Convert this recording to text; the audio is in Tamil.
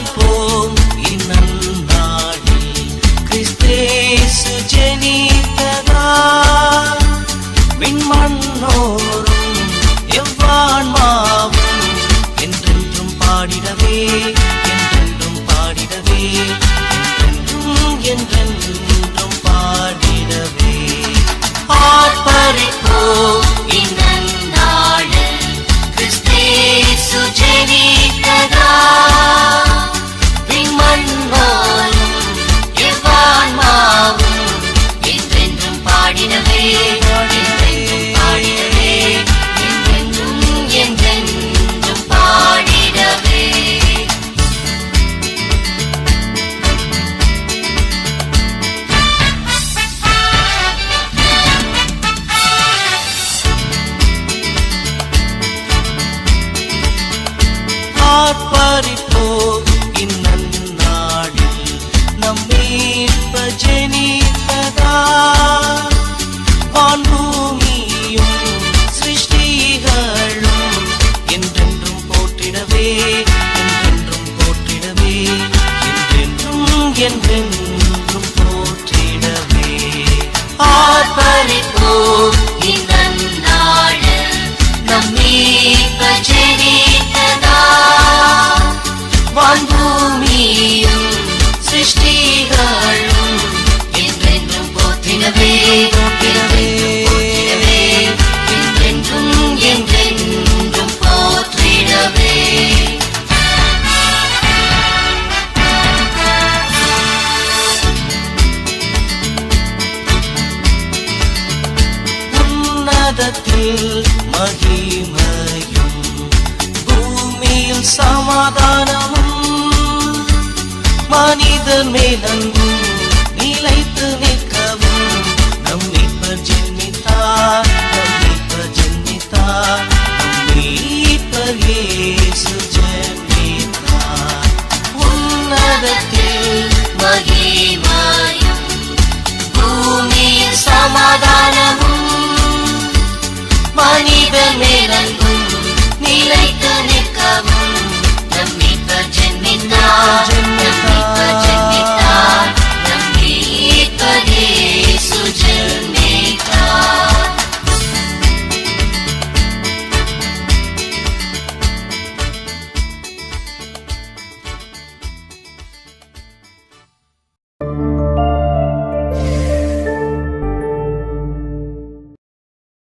ஆர்ப்பரிப்போம் இந்நன்னாளில் கிறிஸ்தேசு ஜெனித்ததா விண்மண்ணோரும் எவ்வான்மாவும் என்றென்றும் பாடிடவே என்றென்றும் பாடிடவே. என்றென்றும் போற்றிடவே ஆர்ப்பரிப்போம் இந்நன்னாளில் நம் மீட்ப ஜெனித்ததா? வான்பூமியும் சிருஷ்டிகளும் என்றென்றும் போற்றிடவே போற்றிடவே. உன்னதத்தில் மகிமையும் பூமியில் சமாதானமும் மனிதர் மேலங்கும் நிலைத்து நிற்கவும் நம் மீட்பர் ஜென்மித்தார் நம் மீட்பர் ஜென்மித்தார் நம் மீட்பர் இயேசு பூமியில் சமாதானமும் மனித மேலங்கும்